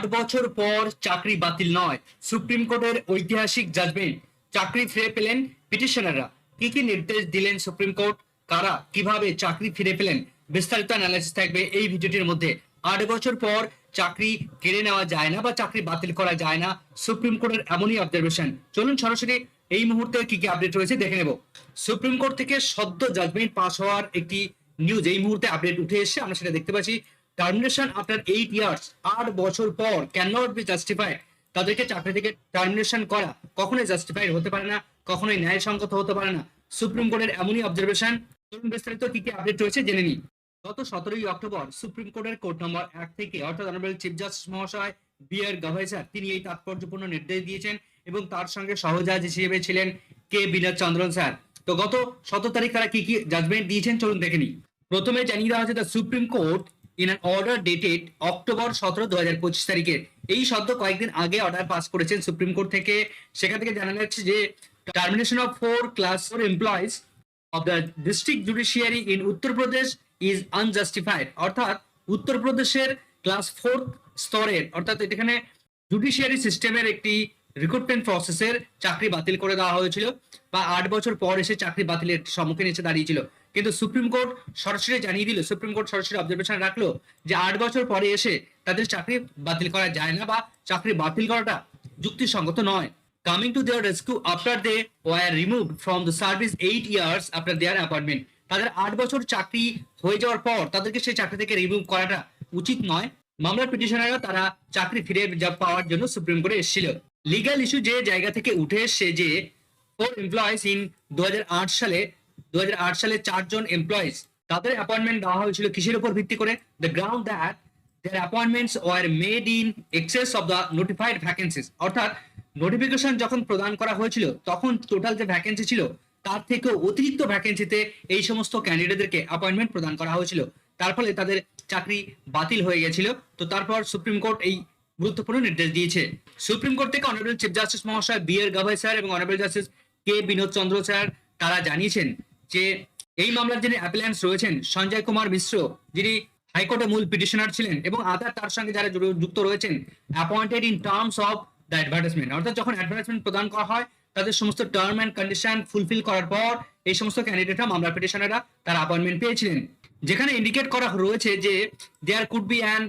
আট বছর পর চাকরি বাতিল নয়। সুপ্রিম কোর্টের ঐতিহাসিক জাজমেন্ট চাকরি ফিরে পেলেন পিটিশনাররা। কি কি নির্দেশ দিলেন সুপ্রিম কোর্ট? কারা কীভাবে চাকরি ফিরে পেলেন? বিস্তারিত অ্যানালাইসিস থাকবে এই ভিডিওটির মধ্যে। আট বছর পর চাকরি কেড়ে নেওয়া যায় না বা চাকরি বাতিল করা যায় না। সুপ্রিম কোর্টের এমনই অবজারভেশন চলুন সরাসরি এই মুহূর্তে কি কি আপডেট রয়েছে দেখে নেব। সুপ্রিম কোর্ট থেকে সদ্য জাজমেন্ট পাস হওয়ার একটি নিউজ এই মুহূর্তে আপডেট উঠে এসেছে। আমরা সেটা দেখতে পাচ্ছি। টার্মিনেশন আফটার এইট ইয়ার্স আট বছর পর ক্যান নট বি জাস্টিফাইড তাদেরকে চাকরি থেকে টার্মিনেশন করা কখনোই জাস্টিফাইড হতে পারে না, কখনোই ন্যায়সঙ্গত হতে পারে না। সুপ্রিম কোর্টের এমনই অবজারভেশন চলুন বিস্তারিত কি কি আপডেট রয়েছে জেনে নিই। গত সতেরোই অক্টোবর সুপ্রিম কোর্টের কোর্ট নম্বর এক থেকে, অর্থাৎ অনারেবল চিফ জাস্টিস মহাশয় বি আর গাভাইসার তিনি এই তাৎপর্যপূর্ণ নির্দেশ দিয়েছেন এবং তার সঙ্গে সহজাজ হিসেবে ছিলেন কে বিনোদ চন্দ্রন স্যার। তো গত সতেরো তারিখ তারা কি কি জাজমেন্ট দিয়েছেন, চলুন দেখে নিই। প্রথমে জানিয়ে দেওয়া হচ্ছে the Supreme Court in an order dated October সতেরো দু হাজার পঁচিশ তারিখে। এই সদ্য কয়েকদিন আগে অর্ডার পাস করেছেন সুপ্রিম কোর্ট থেকে। সেখান থেকে জানা যাচ্ছে যে termination of four class four employees of the district judiciary in Uttar Pradesh is unjustified অর্থাৎ উত্তরপ্রদেশের ক্লাস ফোর্থ স্তরের, অর্থাৎ এখানে জুডিশিয়ারি সিস্টেমের একটি রিক্রুটমেন্ট প্রসেসের চাকরি বাতিল করে দেওয়া হয়েছিল বা আট বছর পর এসে চাকরি বাতিলের সম্মুখীন এসে দাঁড়িয়েছিল। কিন্তু সুপ্রিম কোর্ট সরাসরি জানিয়ে দিল, সুপ্রিম কোর্ট সরাসরি অবজারভেশন রাখল যে আট বছর পরে এসে তাদের চাকরি বাতিল করা যায় না বা চাকরি বাতিল করাটা যুক্তিসঙ্গত নয়। Coming to their rescue after they were removed from the service eight years after their appointment তাদের আট বছর চাকরি হয়ে যাওয়ার পর তাদেরকে সেই চাকরি থেকে রিমুভ করাটা উচিত নয়। মামলার পিটিশনাররা তারা চাকরি ফিরে পাওয়ার জন্য সুপ্রিম কোর্টে এসেছিল। লিগ্যাল ইস্যু যে জায়গা থেকে উঠে এসছে যে ফোর এমপ্লয়িজ ইন দু সালে দুই হাজার আট সালে চারজন এমপ্লয়িজ তাদের অ্যাপয়েন্টমেন্ট দেওয়া হয়েছিল কিসের উপর ভিত্তি করে? The ground that their appointments were made in excess of the notified vacancies. অর্থাৎ নোটিফিকেশন যখন প্রদান করা হয়েছিল, তখন টোটাল যে ভ্যাকেন্সি ছিল, তার থেকেও অতিরিক্ত ভ্যাকেন্সিতে এই সমস্ত ক্যান্ডিডেটদেরকে অ্যাপয়েন্টমেন্ট প্রদান করা হয়েছিল। তার ফলে তাদের চাকরি বাতিল হয়ে গেছিল। তো তারপর সুপ্রিম কোর্ট এই গুরুত্বপূর্ণ নির্দেশ দিয়েছে। সুপ্রিম কোর্ট থেকে অনারেবল চিফ জাস্টিস মহাশয় বি এর গাভাই স্যার এবং honourable justice K Vinod Chandra sir, তারা জানিয়েছেন যে এই মামলার যিনি অ্যাপিলেন্স রয়েছেন, সঞ্জয় কুমার মিশ্র, যিনি হাইকোর্টে মূল পিটিশনার ছিলেন এবং আদার তার সঙ্গে যারা যুক্ত রয়েছেন appointed in terms of the advertisement অর্থাৎ যখন অ্যাডভার্টাইজমেন্ট প্রদান করা হয়, তাদের সমস্ত টার্ম অ্যান্ড কন্ডিশন ফুলফিল করার পর এই সমস্ত ক্যান্ডিডেটরা মামলার পিটিশনাররা তারা অ্যাপয়েন্টমেন্ট পেয়েছিলেন। যেখানে ইন্ডিকেট করা রয়েছে যে there could be an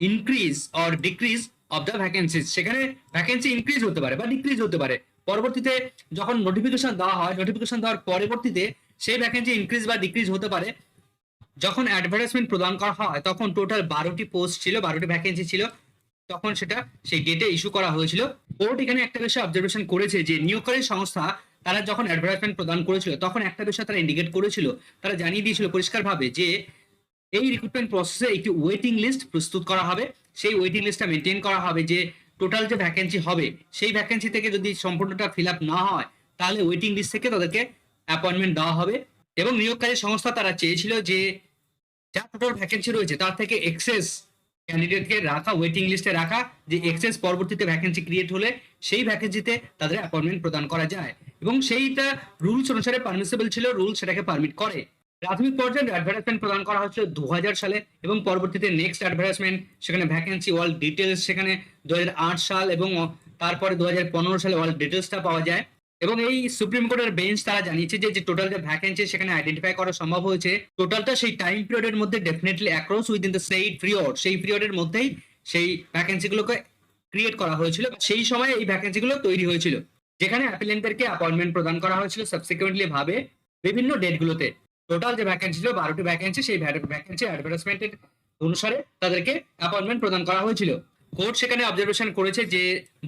increase or decrease of the vacancies সেখানে ভ্যাকেন্সি ইনক্রিজ হতে পারে বা ডিক্রিজ হতে পারে। পরবর্তীতে যখন নোটিফিকেশন দেওয়া হয় নোটিফিকেশন দেওয়ার পরবর্তীতে সেই ভ্যাকেন্সি ইনক্রিজ বা ডিক্রিজ হতে পারে। যখন অ্যাডভার্টাইজমেন্ট প্রদান করা হয়, তখন টোটাল বারোটি পোস্ট ছিল, বারোটি ভ্যাকেন্সি ছিল। তখন সেটা সেই ডেটে ইস্যু করা হয়েছিল। কোর্ট এখানে একটা বিষয় অবজারভেশন করেছে যে নিয়োগকারী সংস্থা তারা যখন অ্যাডভার্টাইজমেন্ট প্রদান করেছিল, তখন একটা বিষয় তারা ইন্ডিকেট করেছিল। তারা জানিয়ে দিয়েছিল পরিষ্কারভাবে যে এই রিক্রুটমেন্ট প্রসেসে একটি ওয়েটিং লিস্ট প্রস্তুত করা হবে। সেই ওয়েটিং লিস্টটা মেনটেন করা হবে যে টোটাল যে ভ্যাকেন্সি হবে, সেই ভ্যাকেন্সি থেকে যদি সম্পূর্ণটা ফিল আপ না হয়, তাহলে ওয়েটিং লিস্ট থেকে তাদেরকে অ্যাপয়েন্টমেন্ট দেওয়া হবে। এবং নিয়োগকারী সংস্থা তারা চেয়েছিল যে, যা টোটাল ভ্যাকেন্সি রয়েছে, তার থেকে এক্সেস ক্যান্ডিডেটকে রাখা ওয়েটিং লিস্টে রাখা, যে এক্সেস পরবর্তীতে ভ্যাকেন্সি ক্রিয়েট হলে সেই ভ্যাকেন্সিতে তাদের অ্যাপয়েন্টমেন্ট প্রদান করা যায়। এবং সেইটা রুলস অনুসারে পারমিসেবল ছিল রুল সেটাকে পারমিট করে। প্রাথমিক পর্যায়ে অ্যাডভার্টাইজমেন্ট প্রদান করা হয়েছিল দু সালে এবং পরবর্তীতে নেক্সট অ্যাডভার্টাইজমেন্ট সেখানে ভ্যাকেন্সি ওয়ার্ল্ড ডিটেলস সেখানে দুহাজার আট সাল এবং তারপরে দুহাজার পনেরো সালে ওয়ার্ল্ড ডিটেলসটা পাওয়া যায়। এবং এই সুপ্রিম কোর্টের বেঞ্চ তারা জানিয়েছে যে টোটাল যে ভ্যাকেন্সি সেখানে আইডেন্টিফাই করা সম্ভব হয়েছে টোটালটা সেই টাইম পিরিয়ডের মধ্যে ডেফিনেটলি অ্যাক্রস উইদিন দ্য সেই পিরিয়ড সেই পিরিয়ডের মধ্যেই সেই ভ্যাকেন্সিগুলোকে ক্রিয়েট করা হয়েছিল সেই সময় এই ভ্যাকেন্সিগুলো তৈরি হয়েছিল। যেখানে অ্যাপিলেন্টদেরকে অ্যাপয়েন্টমেন্ট প্রদান করা হয়েছিল সাবসিকুয়েন্টলি ভাবে বিভিন্ন ডেটগুলোতে টোটাল যে ভ্যাকেন্সি ছিল, বারোটি ভ্যাকেন্সি সেই ভ্যাকেন্সি অ্যাডভার্টাইজমেন্টের অনুসারে তাদেরকে অ্যাপয়েন্টমেন্ট প্রদান করা হয়েছিল। কোর্ট সেখানে অবজারভেশন করেছে যে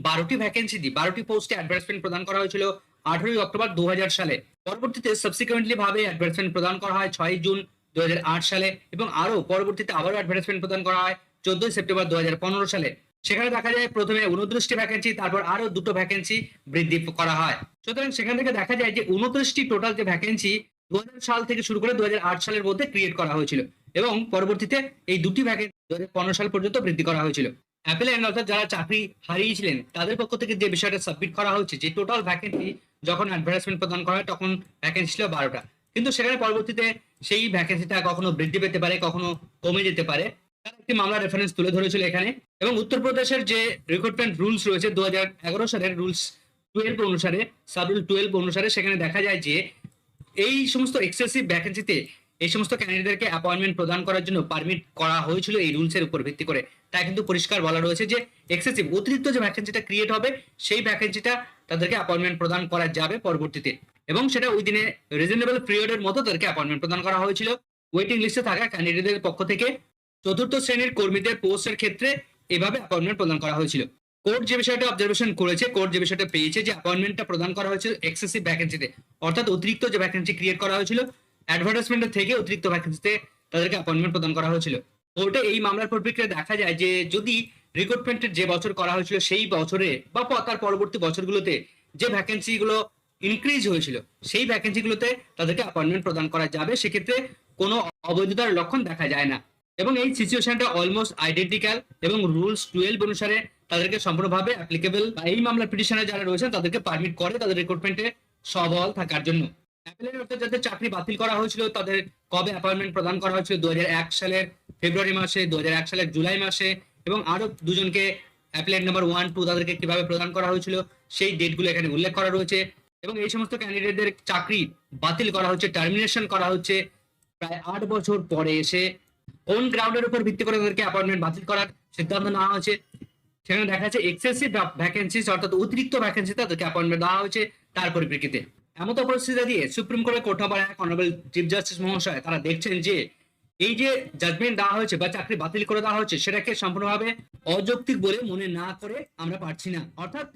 বারোটি ভ্যাকেন্সি দিয়ে বারোটি পোস্টে অ্যাডভার্টাইজমেন্ট প্রদান করা হয়েছিল আঠারোই অক্টোবর দু হাজার সালে। পরবর্তীতে সাবসিকুয়েন্টলি ভাবে অ্যাডভার্টাইজমেন্ট প্রদান করা হয় ছয় জুন দু হাজার আট সালে এবং আরও পরবর্তীতে আবারও অ্যাডভার্টাইজমেন্ট প্রদান করা হয় চোদ্দই সেপ্টেম্বর দু হাজার পনেরো সালে। সেখানে দেখা যায় প্রথমে উনত্রিশটি ভ্যাকেন্সি তারপর আরও দুটো ভ্যাকেন্সি বৃদ্ধি করা হয়। সুতরাং সেখান থেকে দেখা যায় যে উনত্রিশটি টোটাল যে ভ্যাকেন্সি দু সাল থেকে শুরু করে দু হাজার আট সালের মধ্যে ক্রিয়েট করা হয়েছিল এবং পরবর্তীতে এই দুটি ভ্যাকেন্সি দু সাল পর্যন্ত বৃদ্ধি করা হয়েছিল। অ্যাপেলেন অর্থাৎ যারা চাকরি হারিয়েছিলেন, তাদের পক্ষ থেকে যে বিষয়টা সাবমিট করা হচ্ছে যে টোটাল ভ্যাকেন্সি যখন অ্যাডভার্টাইজমেন্ট প্রদান করা হয়, তখন ভ্যাকেন্সি ছিল বারোটা। কিন্তু সেখানে পরবর্তীতে সেই ভ্যাকেন্সিটা কখনো বৃদ্ধি পেতে পারে, কখনো কমে যেতে পারে। তারা একটি মামলা রেফারেন্স তুলে ধরেছিল এখানে। এবং উত্তরপ্রদেশের যে রিক্রুটমেন্ট রুলস রয়েছে দু হাজার এগারো সালের রুলস টুয়েলভ অনুসারে সাবরুল টুয়েলভ অনুসারে সেখানে দেখা যায় যে এই সমস্ত এক্সেসিভ ভ্যাকেন্সিতে এই সমস্ত ক্যান্ডিডেটকে অ্যাপয়েন্টমেন্ট প্রদান করার জন্য পারমিট করা হয়েছিল এই রুলসের উপর ভিত্তি করে। তা কিন্তু পরিষ্কার বলা রয়েছে যে এক্সেসিভ অতিরিক্ত যে ভ্যাকেন্সিটা ক্রিয়েট হবে, সেই ভ্যাকেন্সিটা তাদেরকে অ্যাপয়েন্টমেন্ট প্রদান করা যাবে পরবর্তীতে। এবং সেটা ওই দিনে রিজনেবল পিরিয়ডের মতো তাদেরকে অ্যাপয়েন্টমেন্ট প্রদান করা হয়েছিল। ওয়েটিং লিস্টে থাকা ক্যান্ডিডেটদের পক্ষ থেকে চতুর্থ শ্রেণির কর্মীদের পোস্টের ক্ষেত্রে এভাবে অ্যাপয়েন্টমেন্ট প্রদান করা হয়েছিল। কোর্ট যে বিষয়টা অবজারভেশন করেছে কোর্ট যে বিষয়টা পেয়েছে, যে অ্যাপয়েন্টমেন্টটা প্রদান করা হয়েছিল এক্সেসিভ ভ্যাকেন্সিতে অর্থাৎ অতিরিক্ত যে ভ্যাকেন্সি ক্রিয়েট করা হয়েছিল অ্যাডভার্টাইজমেন্টের থেকে অতিরিক্ত ভ্যাকেন্সিতে তাদেরকে অ্যাপয়েন্টমেন্ট প্রদান করা হয়েছিল। কোর্টে এই মামলার পরিপ্রেক্ষিতে দেখা যায় যে যদি রিক্রুটমেন্টের যে বছর করা হয়েছিল, সেই বছরে বা তার পরবর্তী বছরগুলোতে যে ভ্যাকেন্সি গুলো ইনক্রিজ হয়েছিল, সেই ভ্যাকেন্সি গুলোতে তাদেরকে অ্যাপয়েন্টমেন্ট প্রদান করা যাবে। সেক্ষেত্রে কোনো অবৈধতার লক্ষণ দেখা যায় না। এবং এই সিচুয়েশনটা অলমোস্ট আইডেন্টিক্যাল এবং রুলস টুয়েলভ অনুসারে তাদেরকে সম্পূর্ণভাবে অ্যাপ্লিকেবল এই মামলার পিটিশনে যারা রয়েছেন, তাদেরকে পারমিট করে তাদের রিক্রুটমেন্টে সবল থাকার জন্য। অ্যাপেলের যাদের চাকরি বাতিল করা হয়েছিল, তাদের কবে অ্যাপয়েন্টমেন্ট প্রদান করা হয়েছিল? দু সালের ফেব্রুয়ারি মাসে দু সালের জুলাই মাসে, এবং আরও দুজনকে অ্যাপেলের নাম্বার ওয়ান টু তাদেরকে কীভাবে প্রদান করা হয়েছিল, সেই ডেটগুলো এখানে উল্লেখ করা রয়েছে। এবং এই সমস্ত ক্যান্ডিডেটদের চাকরি বাতিল করা হচ্ছে টার্মিনেশন করা হচ্ছে প্রায় আট বছর পরে এসে। কোন গ্রাউন্ডের উপর ভিত্তি করে তাদেরকে অ্যাপয়েন্টমেন্ট বাতিল করার সিদ্ধান্ত নেওয়া হয়েছে। সেখানে দেখা যাচ্ছে এক্সেসিভ ভ্যাকেন্সিস অর্থাৎ অতিরিক্ত ভ্যাকেন্সি তাদেরকে অ্যাপয়েন্টমেন্ট দেওয়া হয়েছে তার পরিপ্রেক্ষিতে। এমন তো পরিস্থিতি দিয়ে সুপ্রিম কোর্টের কোর্ট নম্বর এক অনারেবল চিফ জাস্টিস মহাশয় তারা দেখছেন যে এই যে জাজমেন্ট দেওয়া হয়েছে বা চাকরি বাতিল করে দেওয়া হয়েছে, সেটাকে সম্পূর্ণভাবে অযৌক্তিক বলে মনে না করে আমরা পারছি না। অর্থাৎ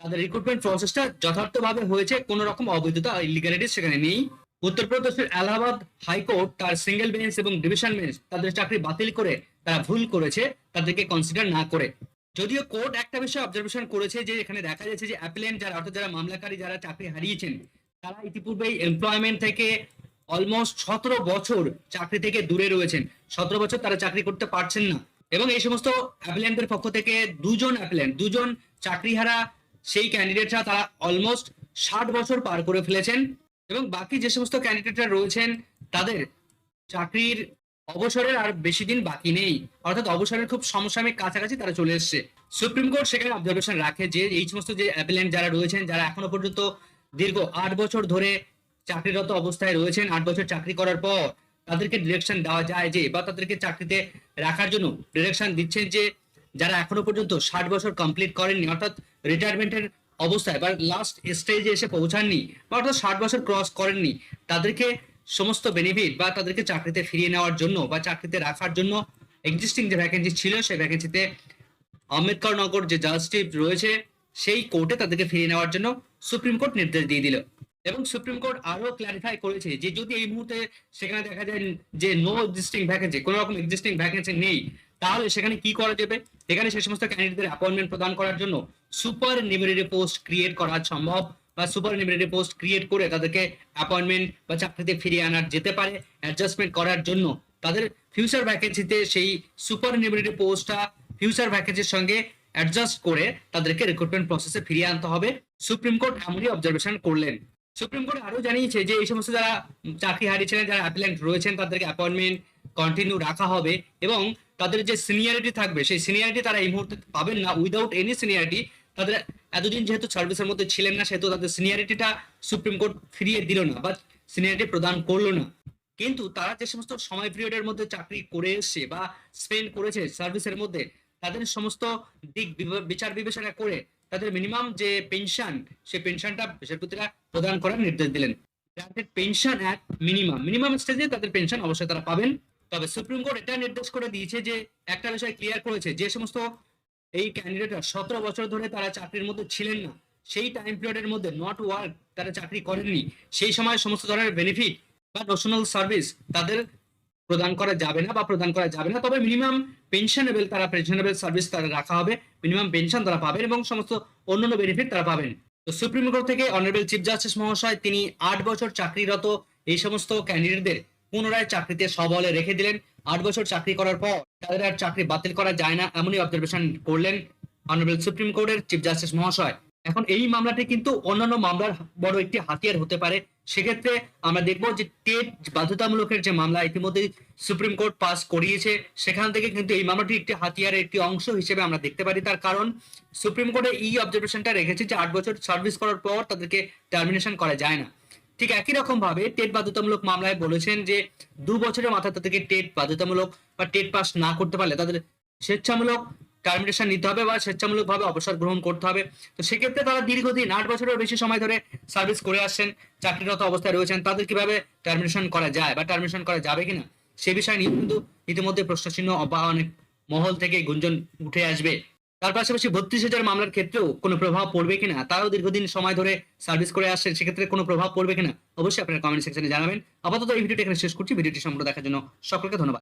তাদের রিক্রুটমেন্ট প্রসেসটা যথার্থভাবে হয়েছে, কোনো রকম অবৈধতা ইলিগালিটিস সেখানে নেই। উত্তরপ্রদেশের এলাহাবাদ হাইকোর্ট তার সিঙ্গেল বেঞ্চ এবং ডিভিশন বেঞ্চ তাদের চাকরি বাতিল করে তারা ভুল করেছে, তাদেরকে কনসিডার না করে। যদিও কোর্ট একটা বিষয় অবজারভেশন করেছে যে এখানে দেখা যাচ্ছে যে অ্যাপ্লেন্ট যারা, অর্থাৎ যারা মামলাকারী যারা চাকরি হারিয়েছেন, তারা ইতিপূর্বেই এমপ্লয়মেন্ট থেকে অলমোস্ট সতেরো বছর চাকরি থেকে দূরে রয়েছেন। সতেরো বছর তারা চাকরি করতে পারছেন না। এবং এই সমস্ত অ্যাপ্লিয়েন্টের পক্ষ থেকে দুজন অ্যাপ্লিয়েন্ট দুজন চাকরিহারা, সেই ক্যান্ডিডেটরা তারা অলমোস্ট ষাট বছর পার করে ফেলেছেন। এবং বাকি যে সমস্ত ক্যান্ডিডেটরা রয়েছেন, তাদের চাকরির অবসরের আর বেশি দিন বাকি নেই। অর্থাৎ অবসরের খুব সমসাময়িক কাছাকাছি তারা চলে এসছে। সুপ্রিম কোর্ট সেখানে অবজারভেশন রাখে যে এই সমস্ত যে অ্যাপিলেন্ট যারা রয়েছেন, যারা এখনও পর্যন্ত দীর্ঘ আট বছর ধরে চাকরিরত অবস্থায় রয়েছেন, আট বছর চাকরি করার পর তাদেরকে ডিরেকশন দেওয়া যায় যে, বা তাদেরকে চাকরিতে রাখার জন্য ডিরেকশন দিচ্ছেন যে, যারা এখনও পর্যন্ত ষাট বছর কমপ্লিট করেননি, অর্থাৎ রিটায়ারমেন্টের অবস্থায় বা লাস্ট স্টেজে এসে পৌঁছাননি, বা অর্থাৎ ষাট বছর ক্রস করেননি, তাদেরকে সমস্ত বেনিফিট বা তাদেরকে চাকরিতে ফিরিয়ে নেওয়ার জন্য বা চাকরিতে রাখার জন্য এক্সিস্টিং যে ভ্যাকেন্সি ছিল, সেই ভ্যাকেন্সিতে আম্বেদকর নগর যে জাজটিভ রয়েছে, সেই কোর্টে তাদেরকে ফিরিয়ে নেওয়ার জন্য সুপ্রিম কোর্ট নির্দেশ দিয়ে দিল। এবং সুপ্রিম কোর্ট আরও ক্লারিফাই করেছে যে যদি এই মুহূর্তে সেখানে দেখা যায় যে নো এক্সিস্টিং ভ্যাকেন্সি কোনো রকম এক্সিস্টিং ভ্যাকেন্সি নেই, তাহলে সেখানে কি করা যাবে? এখানে সে সমস্ত ক্যান্ডিডেটদের অ্যাপয়েন্টমেন্ট প্রদান করার জন্য সুপার নিউমেরারি পোস্ট ক্রিয়েট করা সম্ভব। বা সুপার নিউমেরারি পোস্ট ক্রিয়েট করে তাদেরকে অ্যাপয়েন্টমেন্ট বা চাকরিতে ফিরিয়ে আনার যেতে পারে অ্যাডজাস্টমেন্ট করার জন্য। তাদের ফিউচার ভ্যাকেন্সিতে সেই সুপার নিউমেরারি পোস্টটা ফিউচার ভ্যাকেন্সির সঙ্গে অ্যাডজাস্ট করে তাদেরকে রিক্রুটমেন্ট প্রসেসে ফিরিয়ে আনতে হবে। সুপ্রিম কোর্ট এমনই অবজারভেশন করলেন। সুপ্রিম কোর্ট আরও জানিয়েছে যে এই সমস্ত যারা চাকরি হারিয়েছিলেন যারা অ্যাপ্লিয়েন্ট রয়েছেন, তাদেরকে অ্যাপয়েন্টমেন্ট কন্টিনিউ রাখা হবে এবং তাদের যে সিনিয়রিটি থাকবে, সেই সিনিয়রিটি তারা এই মুহূর্তে পাবেন না। উইদাউট এনি সিনিয়রিটি তাদের এতদিন যেহেতু সার্ভিসের মধ্যে ছিলেন না, সেহেতু তাদের সিনিয়রিটিটা সুপ্রিম কোর্ট ফিরিয়ে দিল না বা সিনিয়রিটি প্রদান করল না। কিন্তু তারা যে সমস্ত সময় পিরিয়ডের মধ্যে চাকরি করে এসছে বা স্পেন্ড করেছে সার্ভিসের মধ্যে, তাদের সমস্ত দিক বিচার বিবেচনা করে তাদের মিনিমাম যে পেনশন সেই পেনশনটা বিচারপতিরা প্রদান করার নির্দেশ দিলেন। Granted pension at minimum minimum স্টেজে তাদের পেনশন অবশ্যই তারা পাবেন। তবে সুপ্রিম কোর্ট এটা নির্দেশ করে দিয়েছে যে একটা বিষয় ক্লিয়ার করেছে, যে সমস্ত এই ক্যান্ডিডেটরা সতেরো বছর ধরে তারা চাকরির মধ্যে ছিলেন না। সেই টাইম পিরিয়ডের মধ্যে নট ওয়ার্ক তারা চাকরি করেননি। সেই সময় সমস্ত ধরনের বেনিফিট বা ন্যাশনাল সার্ভিস তাদের প্রদান করা যাবে না বা প্রদান করা যাবে না। তবে মিনিমাম পেনশনেবল তারা পেনশনেবল সার্ভিস তারা রাখা হবে। মিনিমাম পেনশন তারা পাবেন এবং সমস্ত অন্যান্য বেনিফিট তারা পাবেন। তো সুপ্রিম কোর্ট থেকে অনারেবল চিফ জাস্টিস মহাশয় তিনি আট বছর চাকরিরত এই সমস্ত ক্যান্ডিডেটদের পুনরায় চাকরিতে সবলে রেখে দিলেন। আট বছর চাকরি করার পর তাদের আর চাকরি বাতিল করা যায় না, এমনই অবজারভেশন করলেন অনারেবল সুপ্রিম কোর্টের চিফ জাস্টিস মহাশয় এখন এই মামলাটি কিন্তু অন্যান্য মামলার বড় একটি হাতিয়ার হতে পারে। সেক্ষেত্রে আমরা দেখব যে টেট বাধ্যতামূলকের যে মামলা ইতিমধ্যে সুপ্রিম কোর্ট পাস করিয়েছে, সেখান থেকে কিন্তু এই মামলাটি একটি হাতিয়ারের একটি অংশ হিসেবে আমরা দেখতে পারি। তার কারণ সুপ্রিম কোর্টে এই অবজারভেশনটা রেখেছে যে আট বছর সার্ভিস করার পর তাদেরকে টার্মিনেশন করা যায় না। ঠিক একই রকম ভাবে টেট বাধ্যতামূলক মামলায় বলেছেন যে দু বছরের মাথায় তাদেরকে টেট বাধ্যতামূলক বা টেট পাস না করতে পারলে তাদের স্বেচ্ছামূলক টার্মিনেশন নিতে হবে বা স্বেচ্ছামূলক ভাবে অবসর গ্রহণ করতে হবে। তো সেক্ষেত্রে তারা দীর্ঘদিন আট বছরের বেশি সময় ধরে সার্ভিস করে আসছেন, চাকরিরত অবস্থায় রয়েছেন। তাদের কীভাবে টার্মিনেশন করা যায় বা টার্মিনেশন করা যাবে কিনা সে বিষয় নিয়ে কিন্তু ইতিমধ্যে প্রশ্নচিহ্ন বা অনেক মহল থেকে গুঞ্জন উঠে আসবে। তার পাশাপাশি বত্রিশ হাজার মামলার ক্ষেত্রেও কোনো প্রভাব পড়বে কিনা, তারাও দীর্ঘদিন সময় ধরে সার্ভিস করে আসছে সেক্ষেত্রে কোনো প্রভাব পড়বে কিনা, অবশ্যই আপনারা কমেন্ট সেকশনে জানাবেন। আপাতত এই ভিডিওটি এখানে শেষ করছি, ভিডিওটি সম্পূর্ণ দেখার জন্য সকলকে ধন্যবাদ।